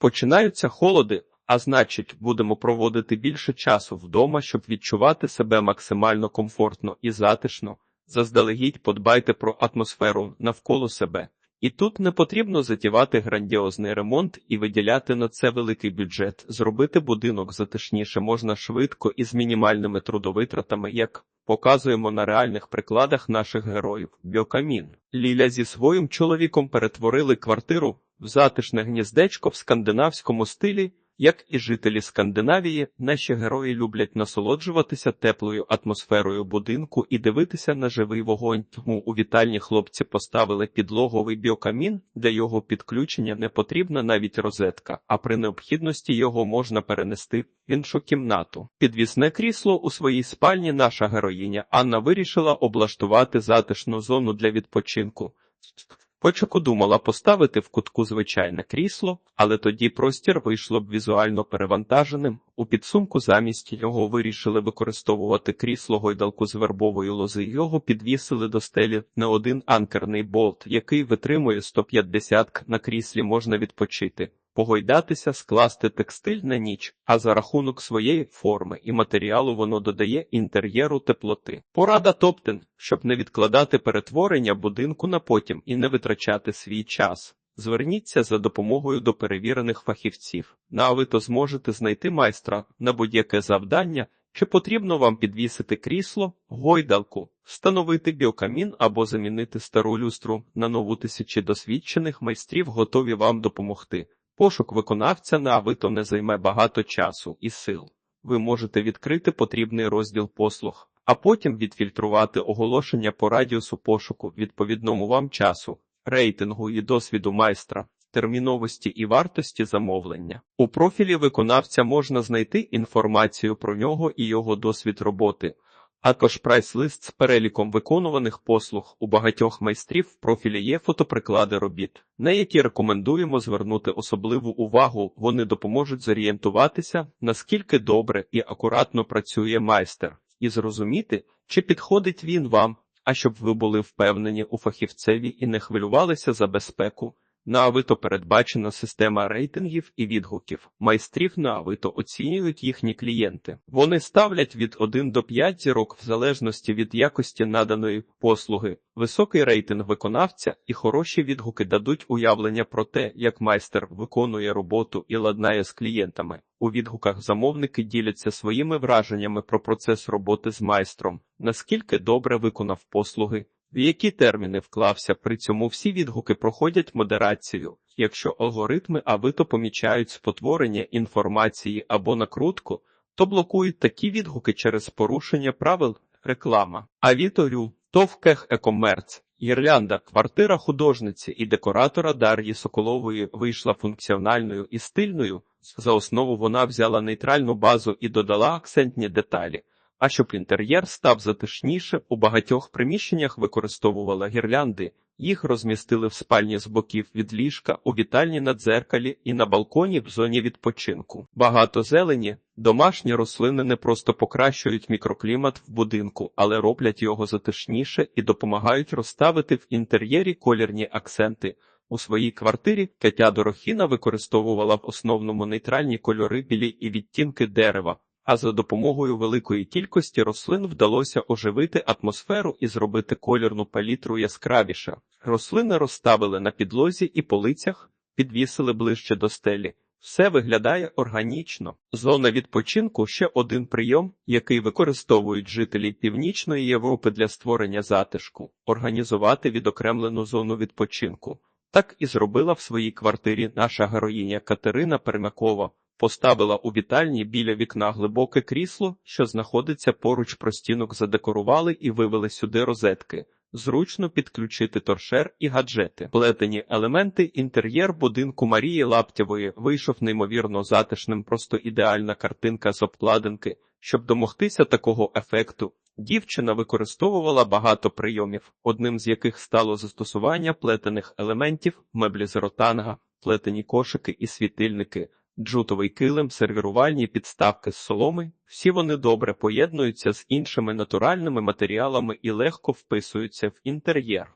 Починаються холоди, а значить, будемо проводити більше часу вдома, щоб відчувати себе максимально комфортно і затишно. Заздалегідь подбайте про атмосферу навколо себе. І тут не потрібно затівати грандіозний ремонт і виділяти на це великий бюджет. Зробити будинок затишніше можна швидко і з мінімальними трудовитратами, як показуємо на реальних прикладах наших героїв. Біокамін. Ліля зі своїм чоловіком перетворили квартиру в затишне гніздечко в скандинавському стилі. Як і жителі Скандинавії, наші герої люблять насолоджуватися теплою атмосферою будинку і дивитися на живий вогонь. Тому у вітальні хлопці поставили підлоговий біокамін, для його підключення не потрібна навіть розетка, а при необхідності його можна перенести в іншу кімнату. Підвісне крісло у своїй спальні наша героїня Анна вирішила облаштувати затишну зону для відпочинку. Почеку думала поставити в кутку звичайне крісло, але тоді простір вийшло б візуально перевантаженим. У підсумку замість його вирішили використовувати крісло гойдалку з вербової лози. Його підвісили до стелі не один анкерний болт, який витримує 150 на кріслі можна відпочити. Погойдатися, скласти текстиль на ніч, а за рахунок своєї форми і матеріалу воно додає інтер'єру теплоти. Порада топтен, щоб не відкладати перетворення будинку на потім і не витрачати свій час. Зверніться за допомогою до перевірених фахівців. На ви то зможете знайти майстра на будь-яке завдання, чи потрібно вам підвісити крісло, гойдалку, встановити біокамін або замінити стару люстру на нову тисячі досвідчених майстрів готові вам допомогти. Пошук виконавця на Авито не займе багато часу і сил. Ви можете відкрити потрібний розділ послуг, а потім відфільтрувати оголошення по радіусу пошуку відповідному вам часу, рейтингу і досвіду майстра, терміновості і вартості замовлення. У профілі виконавця можна знайти інформацію про нього і його досвід роботи. А також прайс-лист з переліком виконуваних послуг у багатьох майстрів в профілі є фотоприклади робіт, на які рекомендуємо звернути особливу увагу. Вони допоможуть зорієнтуватися, наскільки добре і акуратно працює майстер, і зрозуміти, чи підходить він вам, а щоб ви були впевнені у фахівцеві і не хвилювалися за безпеку. На передбачена система рейтингів і відгуків. Майстрів на оцінюють їхні клієнти. Вони ставлять від 1 до 5 зірок в залежності від якості наданої послуги. Високий рейтинг виконавця і хороші відгуки дадуть уявлення про те, як майстер виконує роботу і ладнає з клієнтами. У відгуках замовники діляться своїми враженнями про процес роботи з майстром, наскільки добре виконав послуги. В які терміни вклався при цьому всі відгуки проходять модерацію, якщо алгоритми авито помічають спотворення інформації або накрутку, то блокують такі відгуки через порушення правил реклама. Авіторю, Товкех Екомерц, Гірлянда, квартира художниці і декоратора Дар'ї Соколової вийшла функціональною і стильною. За основу вона взяла нейтральну базу і додала акцентні деталі. А щоб інтер'єр став затишніше, у багатьох приміщеннях використовувала гірлянди, їх розмістили в спальні з боків від ліжка, у вітальні на дзеркалі і на балконі в зоні відпочинку. Багато зелені, домашні рослини не просто покращують мікроклімат в будинку, але роблять його затишніше і допомагають розставити в інтер'єрі колірні акценти. У своїй квартирі Катя Дорохіна використовувала в основному нейтральні кольори білі і відтінки дерева а за допомогою великої кількості рослин вдалося оживити атмосферу і зробити колірну палітру яскравіше. Рослини розставили на підлозі і полицях, підвісили ближче до стелі. Все виглядає органічно. Зона відпочинку ще один прийом, який використовують жителі Північної Європи для створення затишку, організувати відокремлену зону відпочинку. Так і зробила в своїй квартирі наша героїня Катерина Пермякова. Поставила у вітальні біля вікна глибоке крісло, що знаходиться поруч простінок, задекорували і вивели сюди розетки. Зручно підключити торшер і гаджети. Плетені елементи інтер'єр будинку Марії Лаптєвої вийшов неймовірно затишним, просто ідеальна картинка з обкладинки. Щоб домогтися такого ефекту, дівчина використовувала багато прийомів, одним з яких стало застосування плетених елементів, меблі з ротанга, плетені кошики і світильники джутовий килим, сервірувальні підставки з соломи. Всі вони добре поєднуються з іншими натуральними матеріалами і легко вписуються в інтер'єр.